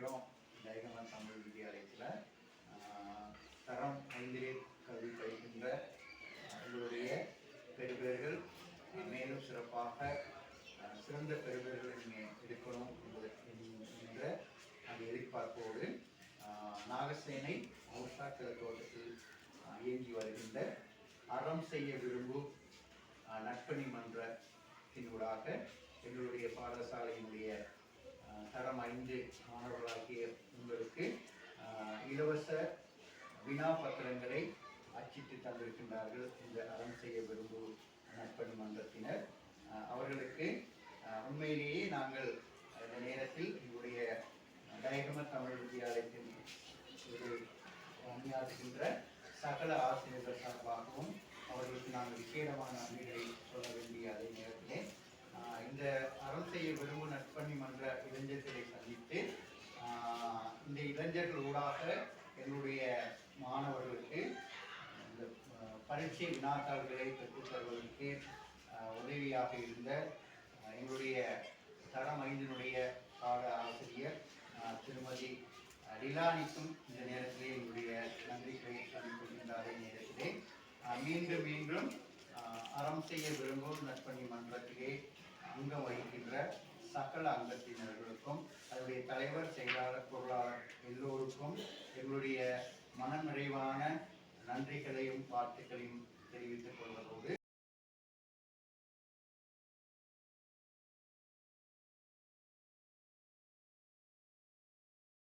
இருக்கிறோம் சந்திக்கிறோம் தமிழ் வித்யாலயத்தில். தரம் ஐந்திலே கல்வி பயிர்கின்ற எங்களுடைய உங்களுடைய மேலும் சிறப்பாக சிறந்த பெறுபேறுகளை நீங்கள் எடுக்கணும் என்ற அந்த எதிர்பார்ப்போடு நாகசேனை மௌஷா தோட்டத்தில் இயங்கி வருகின்ற அறம் செய்ய விரும்பும் நட்பணி நற்பணி மன்றத்தினூடாக எங்களுடைய பாடசாலையினுடைய தரம் ஐந்து மாணவர்களாகிய உங்களுக்கு இலவச வினா பத்திரங்களை அச்சிட்டு தந்திருக்கின்றார்கள் இந்த அறம் செய்ய விரும்பும் நற்பணி மன்றத்தினர். அவர்களுக்கு உண்மையிலேயே நாங்கள் இந்த நேரத்தில் எங்களுடைய டயகம தமிழ் வித்தியாலயத்தின் ஒரு பணியாற்றுகின்ற சகல ஆசிரியர்கள் சார்பாகவும் அவர்களுக்கு நாங்கள் விசேடமான நன்றிகளை சொல்ல வேண்டிய அதே நேரத்திலே செய்ய விரும்பும் நற்பணி மன்ற இளைஞர்களை சந்தித்து இந்த இளைஞர்கள் ஊடாக என்னுடைய மாணவர்களுக்கு இந்த பரீட்சை வினாத்தாள்களை பெற்றுத்தருவதற்கு உதவியாக இருந்த எங்களுடைய தரம் ஐந்தினுடைய பாட ஆசிரியர் திருமதி ஆஹ், இந்த நேரத்திலே எங்களுடைய நன்றிகளை சந்திக்கின்ற அதே நேரத்திலே. மீண்டும் மீண்டும் அறம் செய்ய விரும்பும் நற்பணி மன்றத்திலே அங்கம் வகிக்கின்ற சகல அங்கத்தினர்களுக்கும் அதனுடைய தலைவர் செயலாளர் பொருளாளர் எல்லோருக்கும் எங்களுடைய மனநிறைவான நன்றிகளையும் வாழ்த்துக்களையும் தெரிவித்துக் கொள்வதோடு